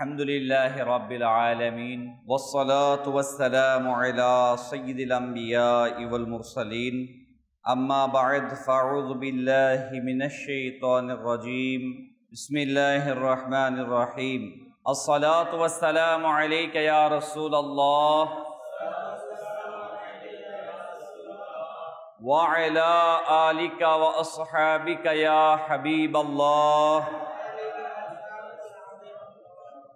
الحمد لله رب العالمين والصلاة والسلام على سيد الأنبياء والمرسلين. أما بعد، فأعوذ بالله من الشيطان الرجيم. بسم الله الرحمن الرحيم. الصلاة والسلام عليك يا رسول الله. وعلى آلك وأصحابك يا حبيب الله.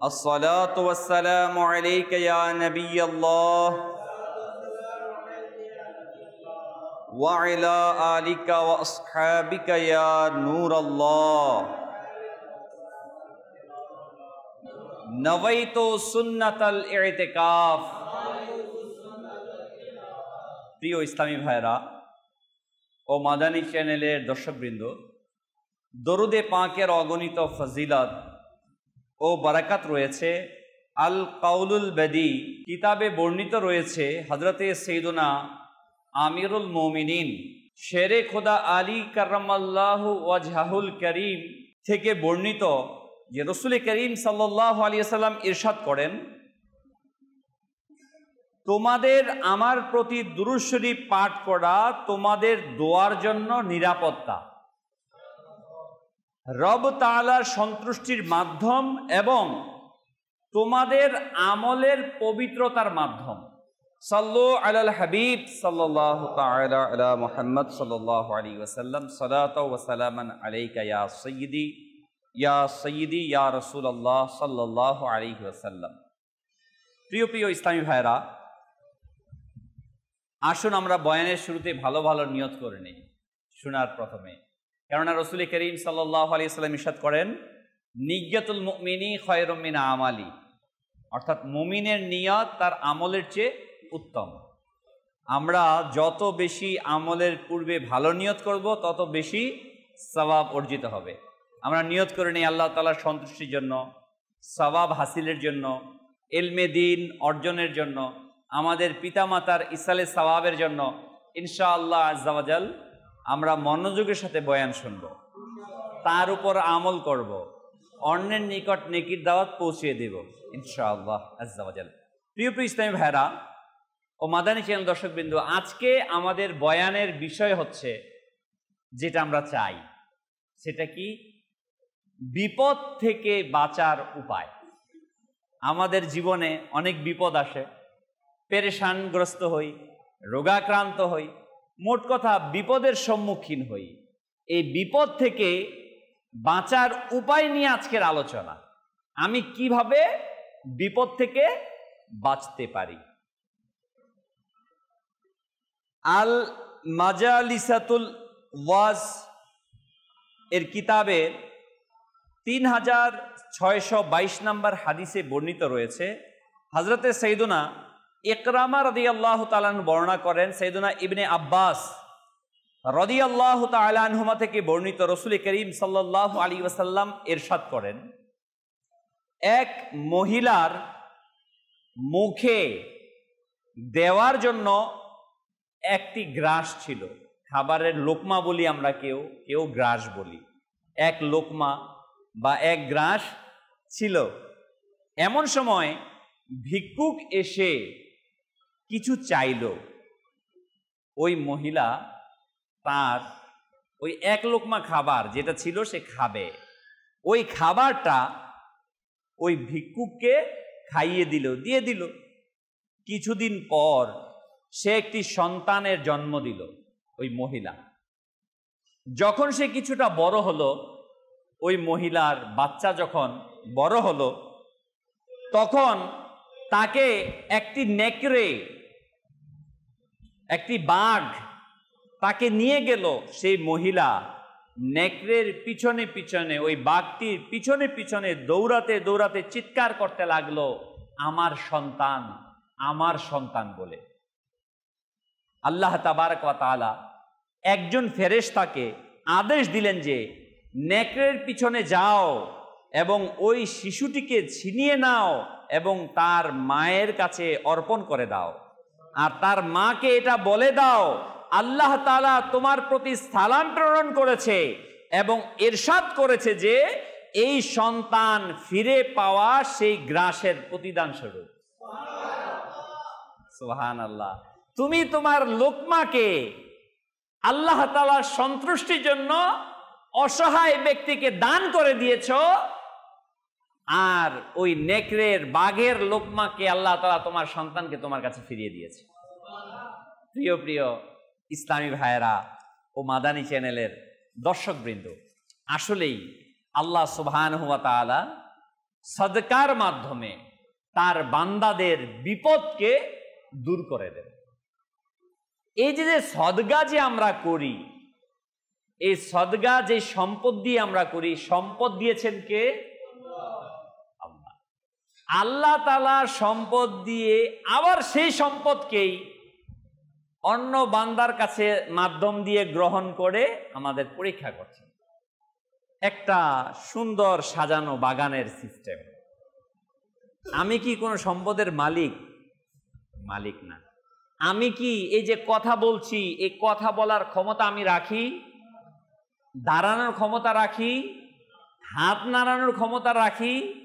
الصلاة والسلام عليك يا نبي الله وعلى آلك وأصحابك يا نور الله نويت سنة الاعتكاف প্রিয় ইসলামী ভাইরা ও মাদানী চ্যানেলের দর্শকবৃন্দ দরুদে পাঁকের অগণিত ফজিলত ও বারাকাত রয়েছে। আল কাউলুল বেদি কিতাবে বর্ণিত রয়েছে হজরতে সৈদুনা আমিরুল মোমিনিন। শেরে খোদা আলী কার্রামাল্লাহ ওয়াজহাহুল করিম থেকে বর্ণিত যে রসুল করিম সাল্লাহ আলিয়াল্লাম ইরশাদ করেন, তোমাদের আমার প্রতি দুরুশ্বরী পাঠ করা তোমাদের দোয়ার জন্য নিরাপত্তা। রব তালার সন্তুষ্টির মাধ্যম এবং তোমাদের আমলের পবিত্রতার মাধ্যম। সাল্লু আলাল হাবিব সাল্লাহ আলা মুহাম্মদ ওয়া সালামান আলাইকা ইয়া ইয়া সাইয়্যিদি ইয়া রাসূলুল্লাহ সাল্লাল্লাহু আলাইহি ওয়াসাল্লাম। প্রিয় প্রিয় ইসলামী ভাইরা আসুন আমরা বয়ানের শুরুতে ভালো ভালো নিয়ত করে নিই, শোনার প্রথমে। কেননা রসুল করিম আলি সাল্লাম ইসাদ করেন নিজ্ঞাতুল মুমিনী খয়রমিনা আমালি। অর্থাৎ মুমিনের নিয়ত তার আমলের চেয়ে উত্তম। আমরা যত বেশি আমলের পূর্বে ভালো নিয়ত করব, তত বেশি সবাব অর্জিত হবে। আমরা নিয়ত করে নিই আল্লাহ তালার সন্তুষ্টির জন্য সবাব হাসিলের জন্য এলমে দিন অর্জনের জন্য, আমাদের পিতামাতার ইসালে সবাবের জন্য ইনশা আল্লাহ আজাল আমরা মনোযোগের সাথে বয়ান শুনব। তার উপর আমল করব। অন্যের নিকট নেকির দাওয়াত পৌঁছিয়ে দেব, ইনশাআল্লাহ আজাল প্রিয় প্রিয় ইসলামী ভাইরা ও মাদানী চ্যানেল দর্শকবিন্দু, আজকে আমাদের বয়ানের বিষয় হচ্ছে যেটা আমরা চাই। সেটা কি? বিপদ থেকে বাঁচার উপায়। আমাদের জীবনে অনেক বিপদ আসে। পেরেশানগ্রস্ত হই, রোগাক্রান্ত হই মোট কথা বিপদের সম্মুখীন হই। এই বিপদ থেকে বাঁচার উপায় নিয়ে আজকের আলোচনা। আমি কীভাবে বিপদ থেকে বাঁচতে পারি? আল মাজালিসাতুল ওয়াজ এর কিতাবের তিন হাজার ছয়শো বাইশ নম্বর হাদিসে বর্ণিত রয়েছে। হজরতে সৈদুনা ইকরামা রদি আল্লাহ তালান বর্ণনা করেন সৈদুনা ইবনে আব্বাস রদি আল্লাহ তালানহুমা থেকে বর্ণিত রসুল করিম সাল্লাহ আলী ওয়াসাল্লাম এরশাদ করেন, এক মহিলার মুখে দেওয়ার জন্য একটি গ্রাস ছিল। খাবারের লোকমা বলি আমরা কেউ কেউ গ্রাস বলি। এক লোকমা বা এক গ্রাস ছিল। এমন সময় ভিক্ষুক এসে কিছু চাইল। ওই মহিলা তার ওই এক লোকমা খাবার যেটা ছিল সে খাবে। ওই খাবারটা ওই ভিক্ষুককে খাইয়ে দিল, দিয়ে দিল। কিছুদিন পর সে একটি সন্তানের জন্ম দিল ওই মহিলা। যখন সে কিছুটা বড় হলো, ওই মহিলার বাচ্চা যখন বড় হলো, তখন তাকে একটি নেকড়ে একটি বাঘ তাকে নিয়ে গেল। সেই মহিলা নেকড়ের পিছনে পিছনে, ওই বাঘটির পিছনে পিছনে দৌড়াতে দৌড়াতে চিৎকার করতে লাগল, আমার সন্তান আমার সন্তান বলে। আল্লাহ তাবারক তালা একজন ফেরেশতাকে আদেশ দিলেন যে, নেকড়ের পিছনে যাও এবং ওই শিশুটিকে ছিনিয়ে নাও এবং তার মায়ের কাছে অর্পণ করে দাও। আর তার মাকে এটা বলে দাও, আল্লাহ তালা তোমার প্রতি সালাম প্রেরণ করেছে এবং এরশাদ করেছে যে এই সন্তান ফিরে পাওয়া সেই গ্রাসের প্রতিদান স্বরূপ। সোহান আল্লাহ তুমি তোমার লোকমাকে আল্লাহ তালার সন্তুষ্টির জন্য অসহায় ব্যক্তিকে দান করে দিয়েছ আর ওই নেকড়ের বাঘের লোকমাকে আল্লাহ তালা তোমার সন্তানকে তোমার কাছে ফিরিয়ে দিয়েছে। প্রিয় প্রিয় ইসলামী ভাইয়েরা ও মাদানী চ্যানেলের দর্শকবৃন্দ, আসলেই আল্লাহ সুবহান হুয়া তালা সদকার মাধ্যমে তার বান্দাদের বিপদকে দূর করে দেবে এই যে যে সদগা যে আমরা করি, এই সদগা যে সম্পদ দিয়ে আমরা করি, সম্পদ দিয়েছেন কে? আল্লাহ তালা সম্পদ দিয়ে আবার সেই সম্পদকেই অন্য বান্দার কাছে মাধ্যম দিয়ে গ্রহণ করে আমাদের পরীক্ষা করছেন। একটা সুন্দর সাজানো বাগানের সিস্টেম। আমি কি কোনো সম্পদের মালিক? মালিক না। আমি কি এই যে কথা বলছি, এই কথা বলার ক্ষমতা আমি রাখি? দাঁড়ানোর ক্ষমতা রাখি? হাত নাড়ানোর ক্ষমতা রাখি?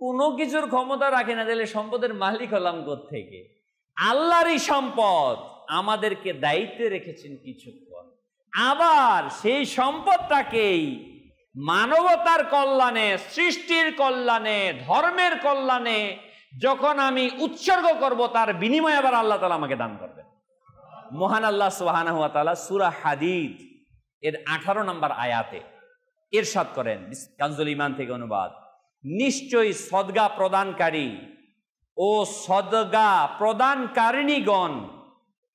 কোনো কিছুর ক্ষমতা রাখে না, তাহলে সম্পদের মালিক হলাম থেকে আল্লাহরই সম্পদ আমাদেরকে দায়িত্বে রেখেছেন কিছুক্ষণ। আবার সেই সম্পদটাকেই মানবতার কল্যাণে, সৃষ্টির কল্যাণে, ধর্মের কল্যাণে যখন আমি উৎসর্গ করব, তার বিনিময়ে আবার আল্লাহ তালা আমাকে দান করবেন। মহান আল্লাহ সোহানা হুয়া তালা সুরা হাদিদ এর আঠারো নম্বর আয়াতে এরশাদ করেন। কাঞ্জুল ইমান থেকে অনুবাদ। নিশ্চয়ই সদগা প্রদানকারী ও সদগা প্রদানকারিণীগণ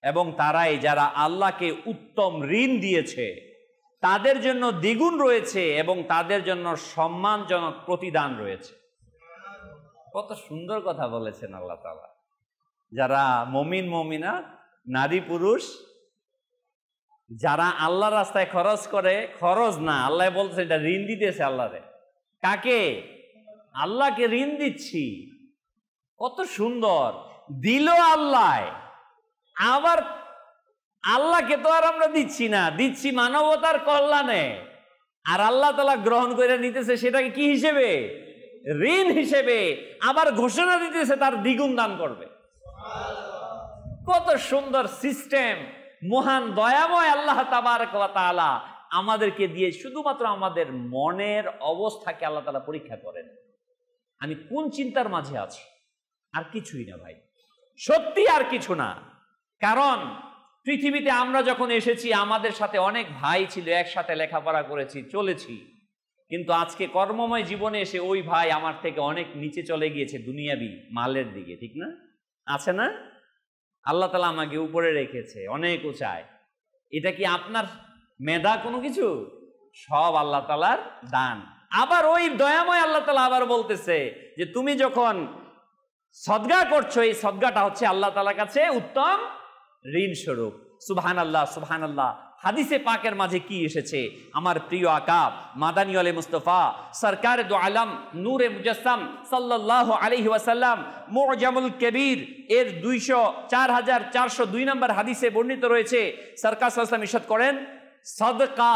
এবং তারাই যারা আল্লাহকে উত্তম ঋণ দিয়েছে, তাদের জন্য দ্বিগুণ রয়েছে এবং তাদের জন্য সম্মানজনক প্রতিদান রয়েছে। কত সুন্দর কথা বলেছেন আল্লাহ তালা যারা মমিন, মমিনা, নারী, পুরুষ, যারা আল্লাহ রাস্তায় খরচ করে, খরচ না, আল্লাহ বলছে এটা ঋণ দিতেছে আল্লাহরে। কাকে? আল্লাহকে ঋণ দিচ্ছি। কত সুন্দর। দিল আল্লাহ আবার আল্লাহকে তো আর আমরা দিচ্ছি না। দিচ্ছি মানবতার কল্যাণে। আর আল্লাহ তালা গ্রহণ করে নিতেছে সেটাকে কি হিসেবে? ঋণ হিসেবে। আবার ঘোষণা দিতেছে তার দ্বিগুণ দান করবে। কত সুন্দর সিস্টেম। মহান দয়াময় আল্লাহ তাবার আমাদেরকে দিয়ে শুধুমাত্র আমাদের মনের অবস্থাকে আল্লাহ তালা পরীক্ষা করেন। আমি কোন চিন্তার মাঝে আছি? আর কিছুই না ভাই। সত্যি আর কিছু না। কারণ পৃথিবীতে আমরা যখন এসেছি, আমাদের সাথে অনেক ভাই ছিল, একসাথে লেখাপড়া করেছি, চলেছি। কিন্তু আজকে কর্মময় জীবনে এসে ওই ভাই আমার থেকে অনেক নিচে চলে গিয়েছে, দুনিয়াবি মালের দিকে, ঠিক না? আছে না? আল্লাহ তালা আমাকে উপরে রেখেছে, অনেক উঁচায়। এটা কি আপনার মেধা কোনো কিছু? সব আল্লাহ তালার দান। আবার ওই দয়াময় আল্লাহ তালা আবার বলতেছে যে তুমি যখন সদগা করছ, এই সদগাটা হচ্ছে আল্লাহ তালার কাছে উত্তম ঋণ স্বরূপ সুবহান আল্লাহ সুবহান আল্লাহ হাদিসে পাকের মাঝে কি এসেছে? আমার প্রিয় আকাব, মাদানী আলে মুস্তফা, সরকার দো আলম, নূরে মুজাসম সাল্লাহ আলহি ওয়াসাল্লাম, মোজামুল কবির, এর দুইশো চার হাজার চারশো দুই নম্বর হাদিসে বর্ণিত রয়েছে। সরকার সাল্লাম ইসাদ করেন, সদকা,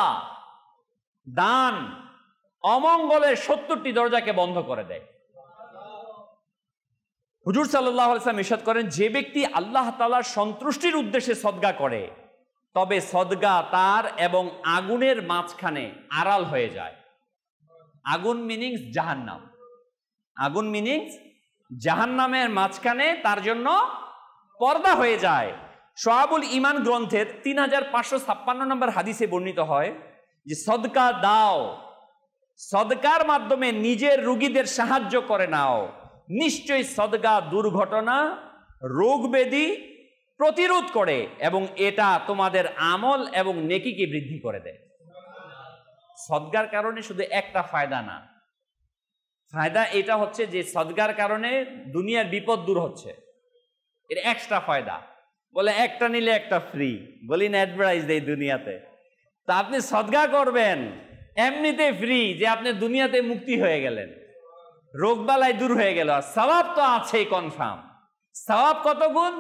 দান। অমঙ্গলের সত্তরটি দরজাকে বন্ধ করে দেয়। হুজুর সাল্লাহ আলসালাম ইসাদ করেন, যে ব্যক্তি আল্লাহ তালার সন্তুষ্টির উদ্দেশ্যে সদগা করে, তবে সদগা তার এবং আগুনের মাঝখানে আড়াল হয়ে যায়। আগুন মিনিংস জাহান্নাম। আগুন মিনিংস জাহান্নামের মাঝখানে তার জন্য পর্দা হয়ে যায়। সোহাবুল ইমান গ্রন্থের তিন হাজার পাঁচশো ছাপ্পান্ন নম্বর হাদিসে বর্ণিত হয় যে সদকা দাও সদকার মাধ্যমে নিজের রুগীদের সাহায্য করে নাও। নিশ্চয়ই সদগা দুর্ঘটনা, রোগ ব্যাধি প্রতিরোধ করে এবং এটা তোমাদের আমল এবং নেকিকে বৃদ্ধি করে দেয়। সদগার কারণে শুধু একটা ফায়দা না। ফায়দা এটা হচ্ছে যে সদগার কারণে দুনিয়ার বিপদ দূর হচ্ছে। এর এক্সট্রা ফায়দা। বলে, একটা নিলে একটা ফ্রি বলি, না অ্যাডভার্টাইজ দেয় দুনিয়াতে। তা আপনি সদগা করবেন। এমনিতে ফ্রি যে আপনি দুনিয়াতে মুক্তি হয়ে গেলেন। রোগবালায় দূর হয়ে গেল। সবাব তো আছেই কনফার্ম সবাব কত গুণ?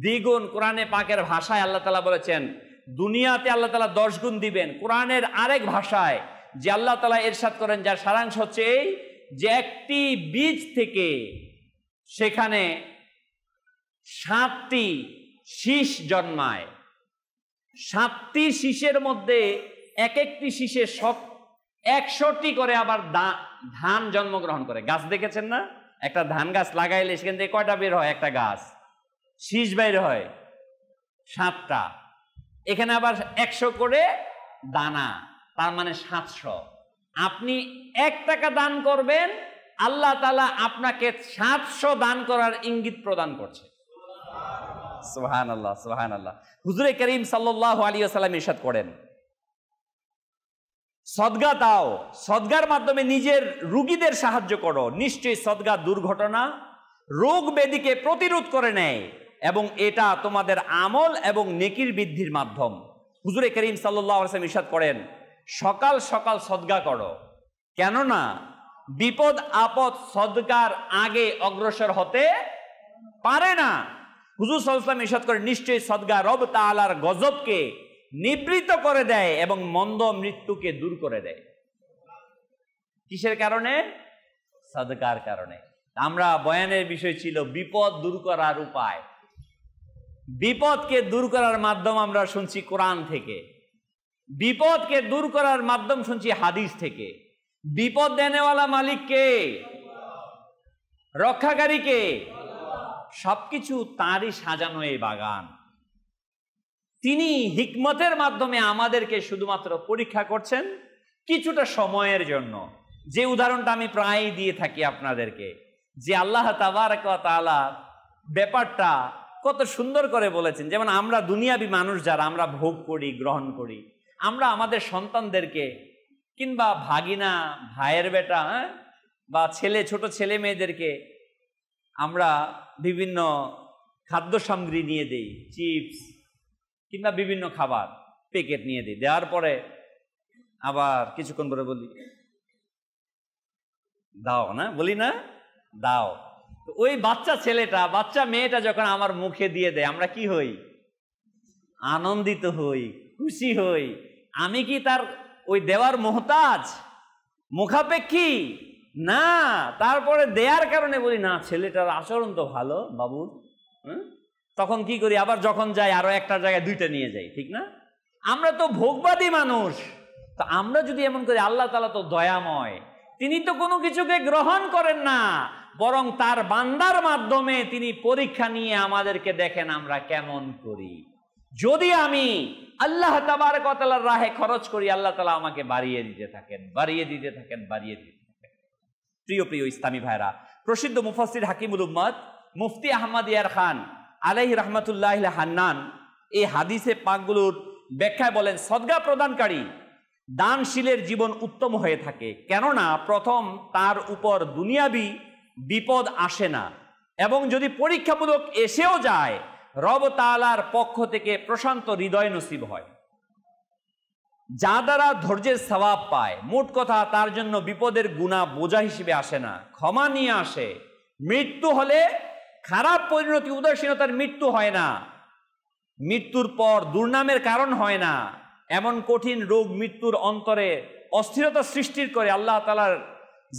দ্বিগুণ। কোরআনে পাকের ভাষায় আল্লাহ তালা বলেছেন, দুনিয়াতে আল্লাহ তালা দশ গুণ দিবেন। কোরআনের আরেক ভাষায় যে আল্লাহ তালা এরশাদ করেন, যার সারাংশ হচ্ছে এই যে একটি বীজ থেকে সেখানে সাতটি শীষ জন্মায়। সাতটি শীষের মধ্যে এক একটি শীষে একশোটি করে আবার ধান জন্মগ্রহণ করে। গাছ দেখেছেন না? একটা ধান গাছ লাগাইলে সেখান থেকে কয়টা বের হয়? একটা গাছ। শীষ বের হয়। সাতটা। এখানে আবার একশো করে দানা, তার মানে সাতশো। আপনি এক টাকা দান করবেন, আল্লাহ তালা আপনাকে সাতশো দান করার ইঙ্গিত প্রদান করছে। সোহান আল্লাহ সোহান আল্লাহ হুজুরে করিম সাল্লাহ আলী আসালাম ইরশাদ করেন। সদগা দাও। সদগার মাধ্যমে নিজের রুগীদের সাহায্য করো। নিশ্চয়ই সদগা দুর্ঘটনা রোগ ব্যাধিকে প্রতিরোধ করে নেয় এবং এটা তোমাদের আমল এবং নেকির বৃদ্ধির মাধ্যম। হুজুরে করিম সাল্লাম ইসাদ করেন, সকাল সকাল সদগা করো। কেননা বিপদ, আপদ সদগার আগে অগ্রসর হতে পারে না। হুজুর সাল্লাম ইসাদ করে নিশ্চয়ই সদগা রব তালার গজবকে নিবৃত করে দেয় এবং মন্দ মৃত্যুকে দূর করে দেয়। কিসের কারণে? সদকার কারণে। আমরা বয়ানের বিষয় ছিল বিপদ দূর করার উপায়। বিপদকে দূর করার মাধ্যম আমরা শুনছি কোরআন থেকে। বিপদকে দূর করার মাধ্যম শুনছি হাদিস থেকে। বিপদ দেনেওয়ালা মালিককে রক্ষাকারীকে সবকিছু তারই সাজানো এই বাগান। তিনি হিকমতের মাধ্যমে আমাদেরকে শুধুমাত্র পরীক্ষা করছেন কিছুটা সময়ের জন্য। যে উদাহরণটা আমি প্রায়ই দিয়ে থাকি আপনাদেরকে, যে আল্লাহ তালা ব্যাপারটা কত সুন্দর করে বলেছেন। যেমন আমরা দুনিয়াবি মানুষ যারা, আমরা ভোগ করি, গ্রহণ করি, আমরা আমাদের সন্তানদেরকে কিংবা ভাগিনা, ভাইয়ের বেটা হ্যাঁ বা ছেলে, ছোট ছেলে মেয়েদেরকে আমরা বিভিন্ন খাদ্য সামগ্রী নিয়ে দিই, চিপস কিংবা বিভিন্ন খাবার প্যাকেট নিয়ে দিই। দেওয়ার পরে আবার কিছুক্ষণ পরে বলি, দাও না? বলি, না, দাও। ওই বাচ্চা ছেলেটা, বাচ্চা মেয়েটা যখন আমার মুখে দিয়ে দেয়, আমরা কি হই? আনন্দিত হই, খুশি হই। আমি কি তার ওই দেওয়ার মোহতাজ? মুখাপেক্ষী? না। তারপরে দেয়ার কারণে বলি, না, ছেলেটার আচরণ তো ভালো বাবুর হ্যাঁ তখন কি করি? আবার যখন যাই, আরও একটা জায়গায় দুইটা নিয়ে যাই, ঠিক না? আমরা তো ভোগবাদী মানুষ। তো আমরা যদি এমন করি, আল্লাহ তালা তো দয়াময়। তিনি তো কোনো কিছুকে গ্রহণ করেন না, বরং তার বান্দার মাধ্যমে তিনি পরীক্ষা নিয়ে আমাদেরকে দেখেন আমরা কেমন করি। যদি আমি আল্লাহ তাবার কতলার রাহে খরচ করি, আল্লাহ তালা আমাকে বাড়িয়ে দিতে থাকেন, বাড়িয়ে দিতে থাকেন, বাড়িয়ে দিতে থাকেন। প্রিয় প্রিয় ইসলামী ভাইরা প্রসিদ্ধ মুফাসির হাকিমুল উম্মদ মুফতি আহমদ ইয়ার খান আলাইহি রহমতুল্লাহ হান্নান, এই হাদিসে পাকগুলোর ব্যাখ্যায় বলেন, সদ্গা প্রদানকারী দানশীলের জীবন উত্তম হয়ে থাকে। কেননা, প্রথম তার উপর দুনিয়াবি বিপদ আসে না। এবং যদি পরীক্ষামূলক এসেও যায়, রব তালার পক্ষ থেকে প্রশান্ত হৃদয় নসিব হয়। যা দ্বারা ধৈর্যের স্বভাব পায়। মোট কথা, তার জন্য বিপদের গুণা বোঝা হিসেবে আসে না। ক্ষমা নিয়ে আসে। মৃত্যু হলে খারাপ পরিণতি, উদাসীনতার মৃত্যু হয় না। মৃত্যুর পর দুর্নামের কারণ হয় না। এমন কঠিন রোগ মৃত্যুর অন্তরে অস্থিরতা সৃষ্টির করে আল্লাহ তালার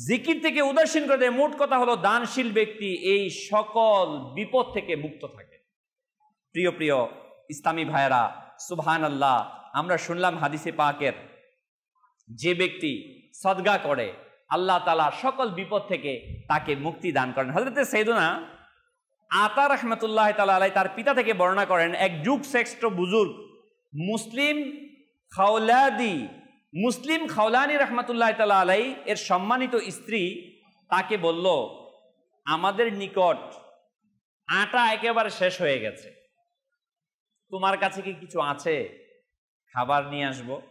জিকির থেকে উদাসীন করে দেয়। মোট কথা হলো, দানশীল ব্যক্তি এই সকল বিপদ থেকে মুক্ত থাকে। প্রিয় প্রিয় ইসলামী ভাইয়েরা সুবহান আল্লাহ আমরা শুনলাম হাদিসে পাকের যে ব্যক্তি সদগা করে, আল্লাহ তালা সকল বিপদ থেকে তাকে মুক্তি দান করেন। হজরত সৈদুনা আতা রহমতুল্লাহ তালাই তার পিতা থেকে বর্ণনা করেন, এক যুগ শ্রেষ্ঠ বুজুর্গ, মুসলিম খাওলাদি, মুসলিম খাওলানি রহমতুল্লাহ তালা আলাই এর সম্মানিত স্ত্রী তাকে বলল, আমাদের নিকট আটা একেবারে শেষ হয়ে গেছে। তোমার কাছে কি কিছু আছে? খাবার নিয়ে আসব।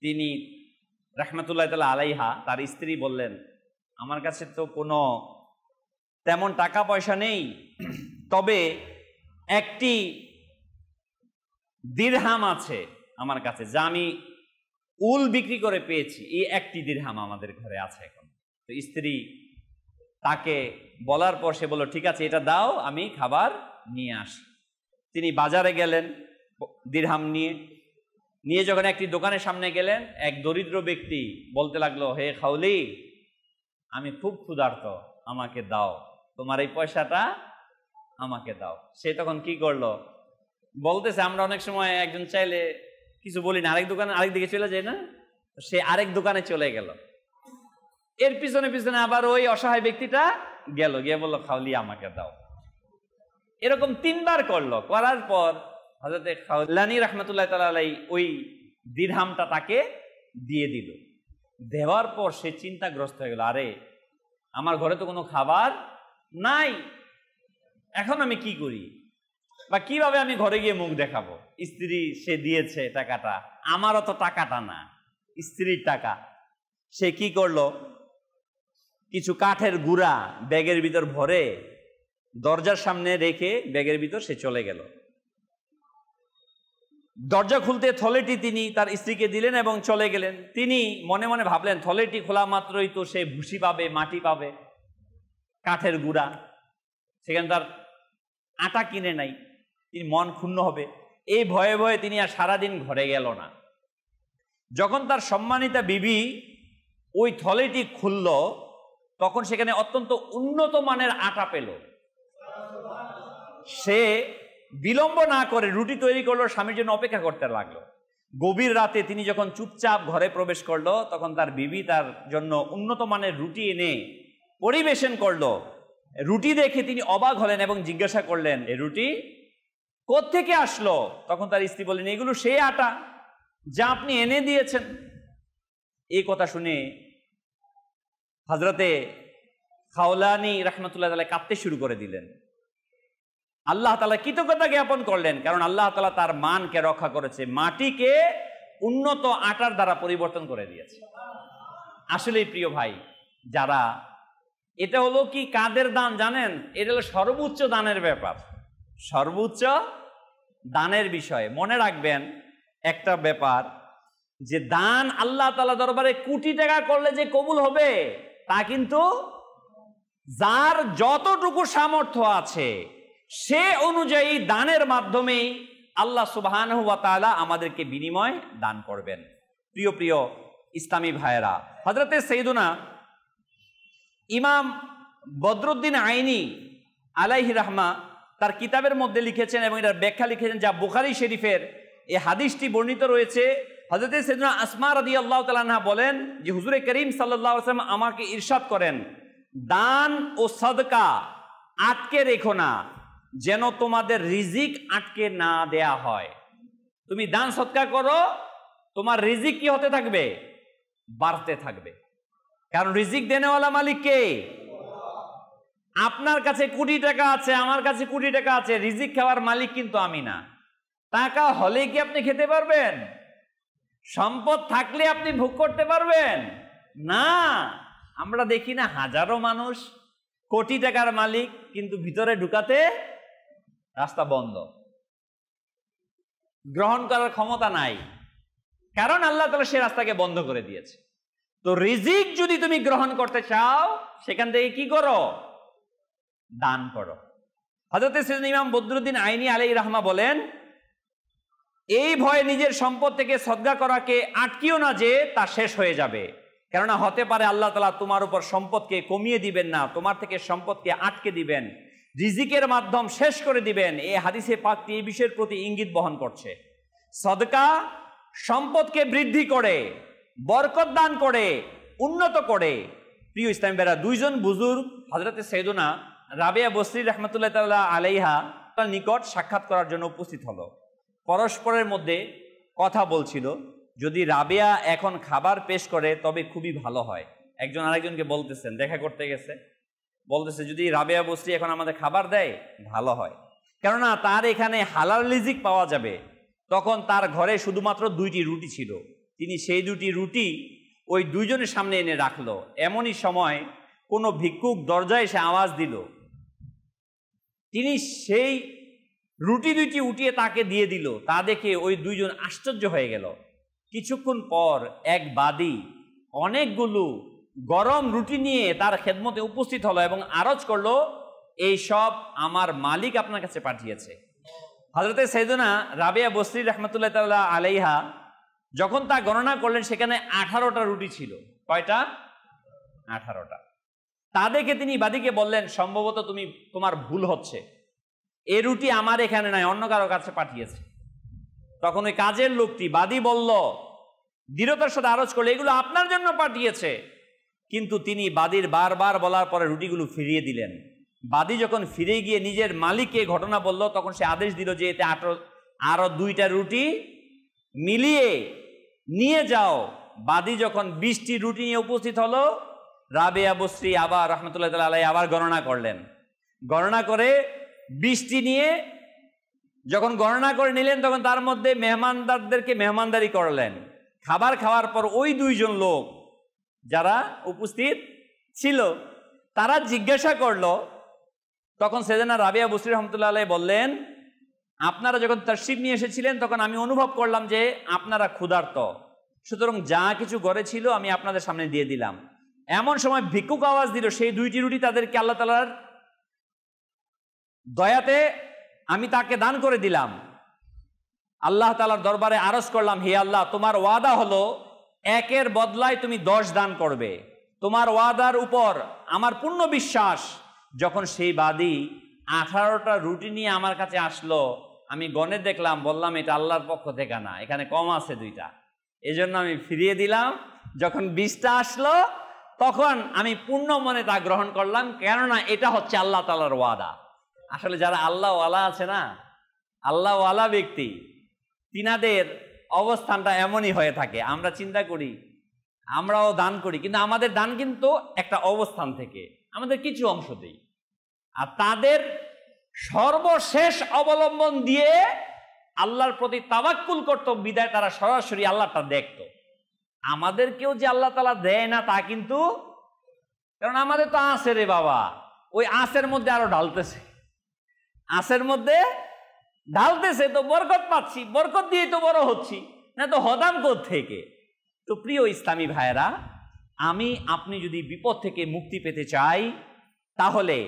তিনি রহমতুল্লাহ তালা আলাইহা, তার স্ত্রী বললেন, আমার কাছে তো কোনো তেমন টাকা পয়সা নেই। তবে একটি দীর্হাম আছে আমার কাছে, যা আমি উল বিক্রি করে পেয়েছি। এই একটি দীর্হাম আমাদের ঘরে আছে এখন। তো স্ত্রী তাকে বলার পর সে বলল, ঠিক আছে, এটা দাও, আমি খাবার নিয়ে আসি। তিনি বাজারে গেলেন দীর্হাম নিয়ে। নিয়ে যখন একটি দোকানের সামনে গেলেন, এক দরিদ্র ব্যক্তি বলতে লাগল, হে খাউলি, আমি খুব ক্ষুধার্ত, আমাকে দাও। তোমার এই পয়সাটা আমাকে দাও। সে তখন কি করল? বলতেছে, আমরা অনেক সময় একজন চাইলে কিছু বলি না, আরেক দোকানে, আরেক দিকে চলে যায় না? সে আরেক দোকানে চলে গেল। এর পিছনে পিছনে আবার ওই অসহায় ব্যক্তিটা গেল, গিয়ে বলল, খাওলি আমাকে দাও। এরকম তিনবার করল। করার পর হজরতে খাওলানি রহমতুল্লাহ তালাই ওই দিরহামটা তাকে দিয়ে দিল। দেওয়ার পর সে চিন্তাগ্রস্ত হয়ে গেল, আরে, আমার ঘরে তো কোনো খাবার নাই। এখন আমি কি করি? বা কীভাবে আমি ঘরে গিয়ে মুখ দেখাবো? স্ত্রী, সে দিয়েছে টাকাটা। আমারও তো টাকাটা না। স্ত্রীর টাকা। সে কি করল? কিছু কাঠের গুড়া ব্যাগের ভিতর ভরে দরজার সামনে রেখে ব্যাগের ভিতর সে চলে গেল। দরজা খুলতে থলেটি তিনি তার স্ত্রীকে দিলেন এবং চলে গেলেন। তিনি মনে মনে ভাবলেন, থলেটি খোলা মাত্রই তো সে ভুসি পাবে, মাটি পাবে। কাঠের গুড়া, সেখানে তার আটা কিনে নাই, তিনি মন ক্ষুণ্ণ হবে। এই ভয়ে ভয়ে তিনি আর সারাদিন ঘরে গেল না। যখন তার সম্মানিতা বিবি ওই থলেটি খুলল, তখন সেখানে অত্যন্ত উন্নত মানের আটা পেল। সে বিলম্ব না করে রুটি তৈরি করল, স্বামীর জন্য অপেক্ষা করতে লাগল। গভীর রাতে তিনি যখন চুপচাপ ঘরে প্রবেশ করল, তখন তার বিবি তার জন্য উন্নত মানের রুটি এনে পরিবেশন করল। রুটি দেখে তিনি অবাক হলেন এবং জিজ্ঞাসা করলেন, এ রুটি থেকে আসলো? তখন তার স্ত্রী বললেন, এগুলো সেই আটা যা আপনি এনে দিয়েছেন। এই কথা শুনে হজরতে খাওলানি রহমতুল্লাহ তালা কাঁদতে শুরু করে দিলেন। আল্লাহ তালা কৃতজ্ঞতা জ্ঞাপন করলেন, কারণ আল্লাহ তালা তার মানকে রক্ষা করেছে, মাটিকে উন্নত আটার দ্বারা পরিবর্তন করে দিয়েছে। আসলেই প্রিয় ভাই, যারা এটা হলো কি কাদের দান জানেন? এটা হলো সর্বোচ্চ দানের ব্যাপার। সর্বোচ্চ দানের বিষয়। মনে রাখবেন একটা ব্যাপার, যে দান আল্লাহ তালা দরবারে কোটি টাকা করলে যে কবুল হবে, তা কিন্তু যার যতটুকু সামর্থ্য আছে, সে অনুযায়ী দানের মাধ্যমেই আল্লাহ সুবাহান হুয়া তালা আমাদেরকে বিনিময় দান করবেন। প্রিয় প্রিয় ইসলামী ভাইয়েরা হজরতে সেইদুনা ইমাম বদরুদ্দিন আইনি আলাইহি রাহমা তার কিতাবের মধ্যে লিখেছেন এবং এটার ব্যাখ্যা লিখেছেন, যা বুখারি শরীফের এই হাদিসটি বর্ণিত রয়েছে। হজরত সেদিনা আসমা রাদি আল্লাহ তালাহা বলেন যে, হুজুরে করিম সাল্লাহ আসলাম আমাকে ইরশাদ করেন, দান ও সদকা আটকে রেখো না, যেন তোমাদের রিজিক আটকে না দেয়া হয়। তুমি দান সৎকার করো, তোমার রিজিক কি হতে থাকবে? বাড়তে থাকবে। কারণ রিজিক দেনেওয়ালা মালিক কে? আপনার কাছে কোটি টাকা আছে, আমার কাছে কোটি টাকা আছে, রিজিক খাওয়ার মালিক কিন্তু আমি না। টাকা হলে কি আপনি খেতে পারবেন? সম্পদ থাকলে আপনি ভোগ করতে পারবেন? না। আমরা দেখি না হাজারো মানুষ কোটি টাকার মালিক, কিন্তু ভিতরে ঢুকাতে রাস্তা বন্ধ। গ্রহণ করার ক্ষমতা নাই। কারণ আল্লাহ তালা সে রাস্তাকে বন্ধ করে দিয়েছে। তো রিজিক যদি তুমি গ্রহণ করতে চাও, সেখান থেকে কি করো? দান করো। হজরত ইমাম বদরুদ্দিন আইনি আলাই রহমা বলেন, এই ভয়ে নিজের সম্পদ থেকে সদ্গা করাকে আটকিও না যে তা শেষ হয়ে যাবে। কেননা হতে পারে আল্লাহ তালা তোমার উপর সম্পদকে কমিয়ে দিবেন না, তোমার থেকে সম্পদকে আটকে দিবেন। রিজিকের মাধ্যম শেষ করে দিবেন। এই হাদিসে পাকটি এই বিষয়ের প্রতি ইঙ্গিত বহন করছে। সদকা সম্পদকে বৃদ্ধি করে। বরকত দান করে, উন্নত করে। প্রিয় ইসলাম বেরা দুইজন বুজুর্গ হজরতে সৈদুনা রাবেয়া বসরি রহমতুল্লাহ তাল্লাহ আলাইহা তার নিকট সাক্ষাৎ করার জন্য উপস্থিত হলো। পরস্পরের মধ্যে কথা বলছিল, যদি রাবেয়া এখন খাবার পেশ করে, তবে খুবই ভালো হয়। একজন আরেকজনকে বলতেছেন, দেখা করতে গেছে। বলতেছে, যদি রাবেয়া বসরি এখন আমাদের খাবার দেয়, ভালো হয়। কেননা, তার এখানে হালাল লিজিক পাওয়া যাবে। তখন তার ঘরে শুধুমাত্র দুইটি রুটি ছিল। তিনি সেই দুটি রুটি ওই দুইজনের সামনে এনে রাখল। এমনই সময় কোনো ভিক্ষুক দরজায় এসে আওয়াজ দিল। তিনি সেই রুটি দুইটি উঠিয়ে তাকে দিয়ে দিল। তা দেখে ওই দুইজন আশ্চর্য হয়ে গেল। কিছুক্ষণ পর এক বাদী অনেকগুলো গরম রুটি নিয়ে তার খেদমতে উপস্থিত হলো এবং আরজ করল, এই সব আমার মালিক আপনার কাছে পাঠিয়েছে। হজরতে সৈদনা রাবিয়া বসরি রহমতুল্লাহ তাল্লাহ আলাইহা যখন তা গণনা করলেন, সেখানে আঠারোটা রুটি ছিল। কয়টা? আঠারোটা। তা দেখে তিনি বাদীকে বললেন, সম্ভবত তুমি, তোমার ভুল হচ্ছে। এ রুটি আমার এখানে নাই, অন্য কারও কাছে পাঠিয়েছে। তখন ওই কাজের লোকটি বাদী বলল, দৃঢ়তার সাথে আরজ করলে এগুলো আপনার জন্য পাঠিয়েছে। কিন্তু তিনি বাদীর বারবার বলার পরে রুটিগুলো ফিরিয়ে দিলেন। বাদী যখন ফিরে গিয়ে নিজের মালিককে ঘটনা বলল, তখন সে আদেশ দিল যে এতে আঠারো, আরও দুইটা রুটি মিলিয়ে নিয়ে যাও। বাদী যখন বিশটি রুটি নিয়ে উপস্থিত হলো রাবেয়া বস্রী আবার রহমতুল্লাহ তাল আলাই আবার গণনা করলেন। গণনা করে বৃষ্টি নিয়ে যখন গণনা করে নিলেন, তখন তার মধ্যে মেহমানদারদেরকে মেহমানদারি করলেন। খাবার খাওয়ার পর ওই দুইজন লোক যারা উপস্থিত ছিল, তারা জিজ্ঞাসা করল। তখন সেদিনা রাবিয়া বসির রহমতুল্লাহ আলাই বললেন আপনারা যখন তরশিব নিয়ে এসেছিলেন, তখন আমি অনুভব করলাম যে আপনারা ক্ষুধার্ত। সুতরাং যা কিছু ঘরে ছিল আমি আপনাদের সামনে দিয়ে দিলাম। এমন সময় ভিক্ষুক আওয়াজ দিল, সেই দুইটি রুটি তাদেরকে আল্লাহ তালার দয়াতে আমি তাকে দান করে দিলাম। আল্লাহ তালার দরবারে আরজ করলাম, হে আল্লাহ, তোমার ওয়াদা হলো একের বদলায় তুমি দশ দান করবে। তোমার ওয়াদার উপর আমার পূর্ণ বিশ্বাস। যখন সেই বাদী আঠারোটা রুটি নিয়ে আমার কাছে আসলো আমি গনে দেখলাম, বললাম এটা আল্লাহর পক্ষ থেকে না, এখানে কম আছে দুইটা। এজন্য আমি ফিরিয়ে দিলাম, যখন বিষটা আসলো, তখন আমি পূর্ণ মনে তা গ্রহণ করলাম, কেননা এটা হচ্ছে আল্লাহ তালার ওয়াদা। আসলে যারা আল্লাহ ওয়ালা আছে না আল্লাহ ওয়ালা ব্যক্তি, তিনাদের অবস্থানটা এমনই হয়ে থাকে, আমরা চিন্তা করি, আমরাও দান করি, কিন্তু আমাদের দান কিন্তু একটা অবস্থান থেকে, আমাদের কিছু অংশ দেই। আর তাদের সর্বশেষ অবলম্বন দিয়ে আল্লাহর প্রতি তাবাক্কুল করত, বিদায় তারা সরাসরি আল্লাহটা দেখত। আমাদেরকেও যে আল্লাহ তালা দেয় না তা কিন্তু, কারণ আমাদের তো আছে রে বাবা। ওই আঁসের মধ্যে আরও ঢালতেছে। আঁসের মধ্যে ঢালতেছে তো বরকত পাচ্ছি, বরকত দিয়ে তো বড় হচ্ছি। না তো হদাম থেকে তো প্রিয় ইসলামী ভাইয়েরা, আমি, আপনি যদি বিপদ থেকে মুক্তি পেতে চাই, তাহলে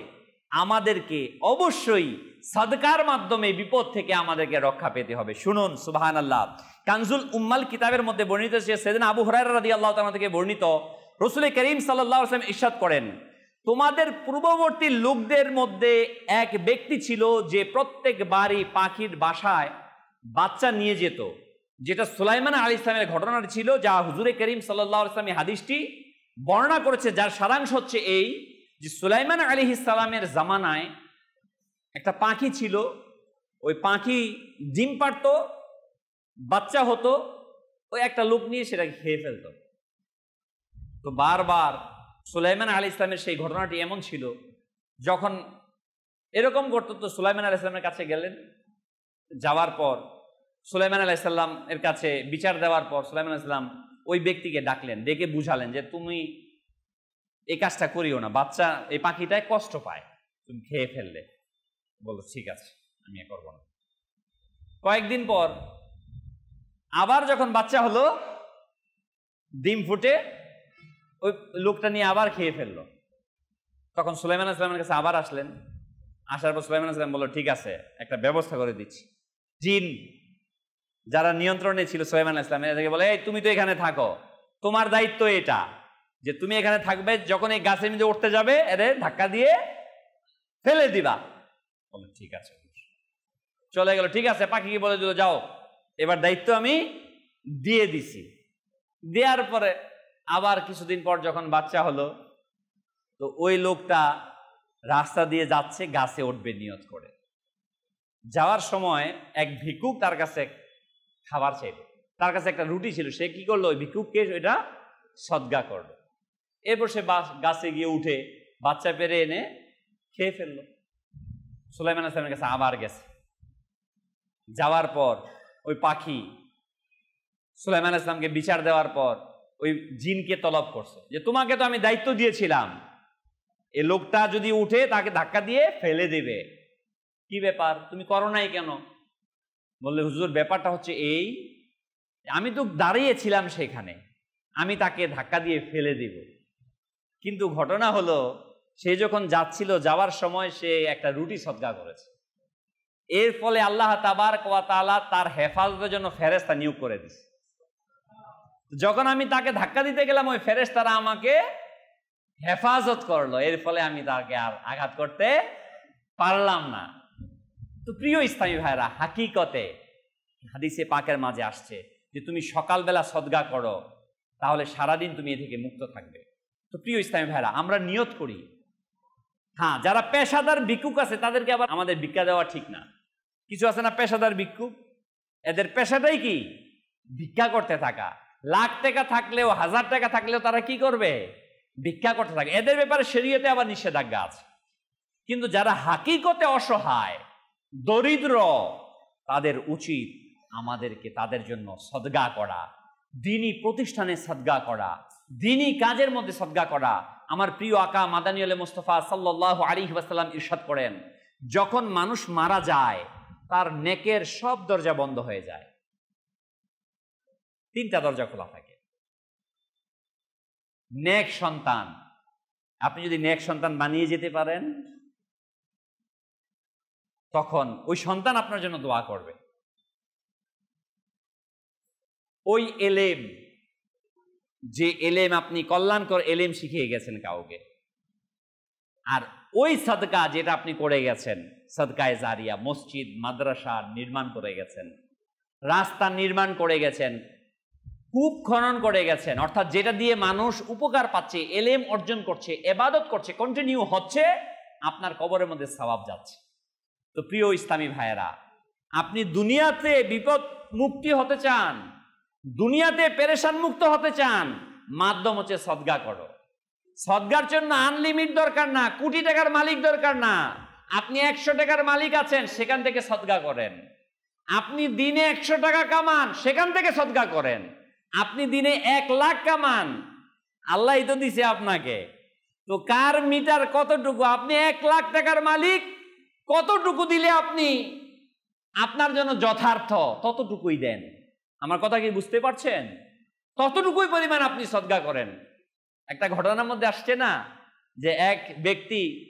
আমাদেরকে অবশ্যই সদকার মাধ্যমে বিপদ থেকে আমাদেরকে রক্ষা পেতে হবে। শুনুন সুবাহান আল্লাহ কানজুল উম্মাল কিতাবের মধ্যে বর্ণিত সে সেদিন আবু হরাই রাদি আল্লাহ তালা থেকে বর্ণিত, রসুল করিম সাল্লাহ আসলাম ইস্বাদ করেন, তোমাদের পূর্ববর্তী লোকদের মধ্যে এক ব্যক্তি ছিল যে প্রত্যেক বাড়ি পাখির বাসায় বাচ্চা নিয়ে যেত, যেটা সুলাইমান আলী ইসলামের ঘটনাটি ছিল, যা হুজুরে করিম সাল্লাহ ইসলামী হাদিসটি বর্ণনা করেছে, যার সারাংশ হচ্ছে এই যে সুলাইমান আলী ইসলামের জামানায় একটা পাখি ছিল। ওই পাখি ডিম পারত বাচ্চা হতো, ওই একটা লোক নিয়ে সেটাকে খেয়ে ফেলত। তো বারবার সুলাইমান আলী ইসলামের সেই ঘটনাটি এমন ছিল, যখন এরকম করতো তো সুলাইমান আলী ইসলামের কাছে গেলেন, যাওয়ার পর সুলাইমান আলি আলাইসাল্লাম এর কাছে বিচার দেওয়ার পর সুলাইমান আলাইসাল্লাম ওই ব্যক্তিকে ডাকলেন, ডেকে বুঝালেন যে, তুমি এই কাজটা করিও না। বাচ্চা, এই পাখিটায় কষ্ট পায়। তুমি খেয়ে ফেললে। বলো ঠিক আছে, আমি করব না। কয়েকদিন পর আবার যখন বাচ্চা হলো, ডিম ফুটে ওই লোকটা নিয়ে আবার খেয়ে ফেলল। তখন সুলাইমান আসলামের কাছে আবার আসলেন। আসার পর সুলাইমান আসলাম বলল, ঠিক আছে, একটা ব্যবস্থা করে দিচ্ছি। জিন যারা নিয়ন্ত্রণে ছিল সোহেমান ইসলাম এদেরকে বলে, এই তুমি তো এখানে থাকো। তোমার দায়িত্ব এটা। যে তুমি এখানে থাকবে, যখন এই গাছের মধ্যে উঠতে যাবে, এদের ধাক্কা দিয়ে ফেলে দিবা। বলে, ঠিক আছে চলে গেল, ঠিক আছে, পাখিকে বলে দিল, যাও। এবার দায়িত্ব আমি দিয়ে দিছি। দেওয়ার পরে আবার কিছুদিন পর যখন বাচ্চা হলো, তো ওই লোকটা রাস্তা দিয়ে যাচ্ছে, গাছে উঠবে নিয়ত করে। যাওয়ার সময় এক ভিক্ষুক তার কাছে খাবার চাইল। তার কাছে একটা রুটি ছিল, সে কি করল? ওই ভিক্ষুককে এটা সদ্গা করল। এরপর সে গাছে গিয়ে উঠে বাচ্চা পেরে এনে খেয়ে ফেলল। সুলাইমান আসলামের কাছে আবার গেছে। যাওয়ার পর ওই পাখি, সুলাইমান আসলামকে বিচার দেওয়ার পর ওই জিনকে তলব করছে যে, তোমাকে তো আমি দায়িত্ব দিয়েছিলাম। এ লোকটা যদি উঠে তাকে ধাক্কা দিয়ে ফেলে দেবে। কি ব্যাপার? তুমি করো নাই কেন? বললে, হুজুর, ব্যাপারটা হচ্ছে এই, আমি তো দাঁড়িয়েছিলাম সেখানে। আমি তাকে ধাক্কা দিয়ে ফেলে দিব। কিন্তু ঘটনা হলো, সে যখন যাচ্ছিল, যাওয়ার সময় সে একটা রুটি সদ্গা করেছে। এর ফলে আল্লাহ তাবার কোয়া তালা তার হেফাজতের জন্য ফেরেস্তা নিয়োগ করে দিছে। যখন আমি তাকে ধাক্কা দিতে গেলাম, ওই ফেরেস তারা আমাকে হেফাজত করল। এর ফলে আমি তাকে আর আঘাত করতে পারলাম না। তো প্রিয় ইসলামী ভাইরা হাকিকতে হাদিসে পাকের মাঝে আসছে যে, তুমি সকালবেলা সদগা করো, তাহলে সারাদিন তুমি এ থেকে মুক্ত থাকবে। তো প্রিয় ইসলামী ভাইরা, আমরা নিয়ত করি। হ্যাঁ যারা পেশাদার ভিক্ষুক আছে, তাদেরকে আবার আমাদের ভিক্ষা দেওয়া ঠিক না। কিছু আছে না পেশাদার ভিক্ষুক? এদের পেশাটাই কি? ভিক্ষা করতে থাকা। লাখ টাকা থাকলেও, হাজার টাকা থাকলেও তারা কি করবে? ভিক্ষা করতে থাকে। এদের ব্যাপারে শরীয়তে আবার নিষেধাজ্ঞা আছে। কিন্তু যারা হাকিকতে অসহায়, দরিদ্র, তাদের উচিত আমাদেরকে তাদের জন্য সদগা করা, দিনী প্রতিষ্ঠানে সদগা করা দিনী কাজের মধ্যে সদগা করা। আমার প্রিয় আকা মাদানী আলী মুস্তফা সাল্লাহ আলী ওয়াসাল্লাম ইরশাদ করেন, যখন মানুষ মারা যায়, তার নেকের সব দরজা বন্ধ হয়ে যায়। তিনটা দরজা খোলা থাকে। নেক সন্তান। আপনি যদি নেক সন্তান বানিয়ে যেতে পারেন, তখন ওই সন্তান আপনার জন্য দোয়া করবে। ওই এলেম যে এলেম আপনি কল্যাণকর এলেম শিখিয়ে গেছেন কাউকে। আর ওই সদকা যেটা আপনি করে গেছেন, সদকায় জারিয়া, মসজিদ, মাদ্রাসা নির্মাণ করে গেছেন, রাস্তা নির্মাণ করে গেছেন, কূপ খনন করে গেছেন, অর্থাৎ যেটা দিয়ে মানুষ উপকার পাচ্ছে, এলেম অর্জন করছে, এবাদত করছে কন্টিনিউ হচ্ছে, আপনার কবরের মধ্যে স্বভাব যাচ্ছে। তো প্রিয় ইসলামী ভাইয়েরা, আপনি দুনিয়াতে বিপদ মুক্তি হতে চান দুনিয়াতে পেরেশান মুক্ত হতে চান, মাধ্যম হচ্ছে সদ্গা করো। সদ্গার জন্য আনলিমিট দরকার না, কোটি টাকার মালিক দরকার না। আপনি একশো টাকার মালিক আছেন, সেখান থেকে সদ্গা করেন। আপনি দিনে একশো টাকা কামান, সেখান থেকে সদ্গা করেন। আপনি দিনে এক লাখ কামান। আল্লাহ তো দিছে আপনাকে। তো কার মিটার কতটুকু? আপনি এক লাখ টাকার মালিক, কতটুকু দিলে আপনি আপনার জন্য যথার্থ? ততটুকুই দেন। আমার কথা কি বুঝতে পারছেন? ততটুকুই পরিমাণ আপনি সদ্গা করেন। একটা ঘটনার মধ্যে আসছে না যে এক ব্যক্তি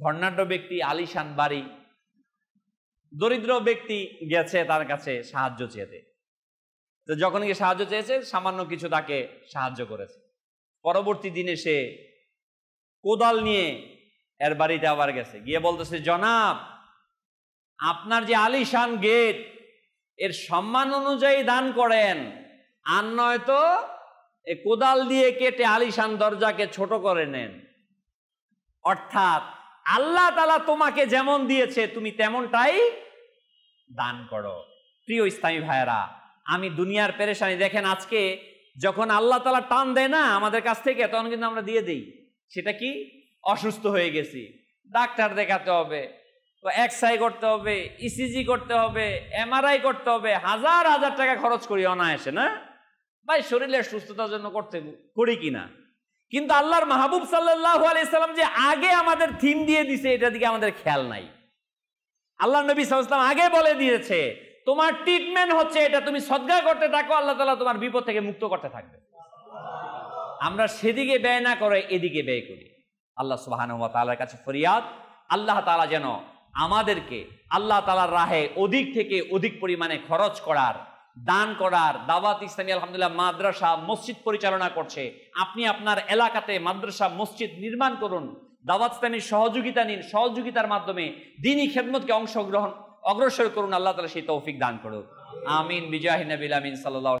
ধর্নাঢ্য ব্যক্তি আলিশান বাড়ি, দরিদ্র ব্যক্তি গেছে তার কাছে সাহায্য চেয়েতে। তো যখন গিয়ে সাহায্য চেয়েছে, সামান্য কিছু তাকে সাহায্য করেছে। পরবর্তী দিনে সে কোদাল নিয়ে এর বাড়িতে আবার গেছে। গিয়ে বলতেছে, জনাব, আপনার যে আলিশান গেট এর সম্মান অনুযায়ী দান করেন। আর নয়তো এ কোদাল দিয়ে কেটে আলিশান দরজাকে ছোট করে নেন। অর্থাৎ আল্লাহ তালা তোমাকে যেমন দিয়েছে, তুমি তেমনটাই দান করো। প্রিয় ইসলামী ভাইয়েরা, আমি দুনিয়ার পেরেশানি। দেখেন আজকে যখন আল্লাহ তালা টান দেয় না আমাদের কাছ থেকে, তখন কিন্তু আমরা দিয়ে দিই। সেটা কি? অসুস্থ হয়ে গেছি। ডাক্তার দেখাতে হবে। তো এক্সআই করতে হবে ইসিজি করতে হবে এমআরআই করতে হবে, হাজার হাজার টাকা খরচ করি অনায়াসে, না? ভাই, শরীরের সুস্থতার জন্য করতে করি কিনা? কিন্তু আল্লাহর মাহবুব সাল্লাহ আলাইসাল্লাম যে আগে আমাদের থিম দিয়ে দিছে এটা দিকে আমাদের খেয়াল নাই। আল্লাহ নবী সাল্লাম আগে বলে দিয়েছে, তোমার ট্রিটমেন্ট হচ্ছে এটা, তুমি সদ্গা করতে থাকো, আল্লাহ তালা তোমার বিপদ থেকে মুক্ত করতে থাকবে। আমরা সেদিকে ব্যয় না করে এদিকে ব্যয় করি। আল্লাহ তালার কাছে ফরিয়াদ, আল্লাহ তালা যেন আমাদেরকে আল্লাহ তালার রাহে অধিক থেকে অধিক পরিমাণে খরচ করার, দান করার, দাওয়াত ইসলামী আলহামদুলিল্লাহ মাদ্রাসা মসজিদ পরিচালনা করছে। আপনি আপনার এলাকাতে মাদ্রাসা মসজিদ নির্মাণ করুন, দাওয়াত ইসলামীর সহযোগিতা নিন, সহযোগিতার মাধ্যমে দিনই খেদমতকে অংশগ্রহণ, অগ্রসর করুন, আল্লাহ তালা সেই তৌফিক দান করুন আমিন, বিজয় নবিল আমিন সাল্লাহ